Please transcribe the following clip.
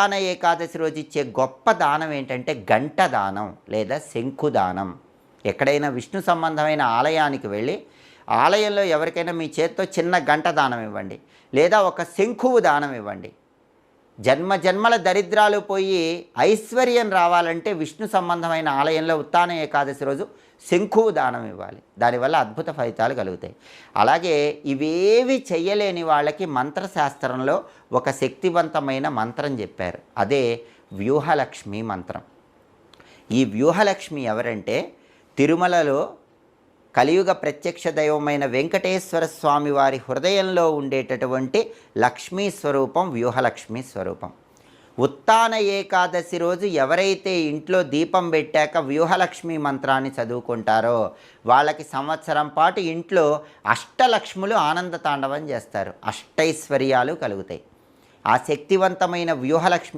దాన ఏకాదశి రోజు ఇచ్చే గొప్ప దానం ఏంటంటే గంట దానం లేదా శంఖుదానం ఎక్కడైనా విష్ణు సంబంధమైన ఆలయానికి వెళ్ళి ఆలయంలో ఎవరికైనా మీ చేత్తో చిన్న గంట దానం ఇవ్వండి. లేదా ఒక శంకువు దానం ఇవ్వండి. జన్మ జన్మల దరిద్రాలు పోయి ఐశ్వర్యం రావాలంటే విష్ణు సంబంధమైన ఆలయంలో ఉత్తాన ఏకాదశి రోజు శంఖు దానం ఇవ్వాలి. దానివల్ల అద్భుత ఫలితాలు కలుగుతాయి. అలాగే ఇవేవి చెయ్యలేని వాళ్ళకి మంత్రశాస్త్రంలో ఒక శక్తివంతమైన మంత్రం చెప్పారు. అదే వ్యూహలక్ష్మి మంత్రం. ఈ వ్యూహలక్ష్మి ఎవరంటే తిరుమలలో కలియుగ ప్రత్యక్ష దైవమైన వెంకటేశ్వర స్వామి వారి హృదయంలో ఉండేటటువంటి లక్ష్మీ స్వరూపం వ్యూహలక్ష్మి స్వరూపం. ఉత్తాన ఏకాదశి రోజు ఎవరైతే ఇంట్లో దీపం పెట్టాక వ్యూహలక్ష్మి మంత్రాన్ని చదువుకుంటారో వాళ్ళకి సంవత్సరం పాటు ఇంట్లో అష్టలక్ష్ములు ఆనంద తాండవం చేస్తారు. అష్టైశ్వర్యాలు కలుగుతాయి. ఆ శక్తివంతమైన వ్యూహలక్ష్మి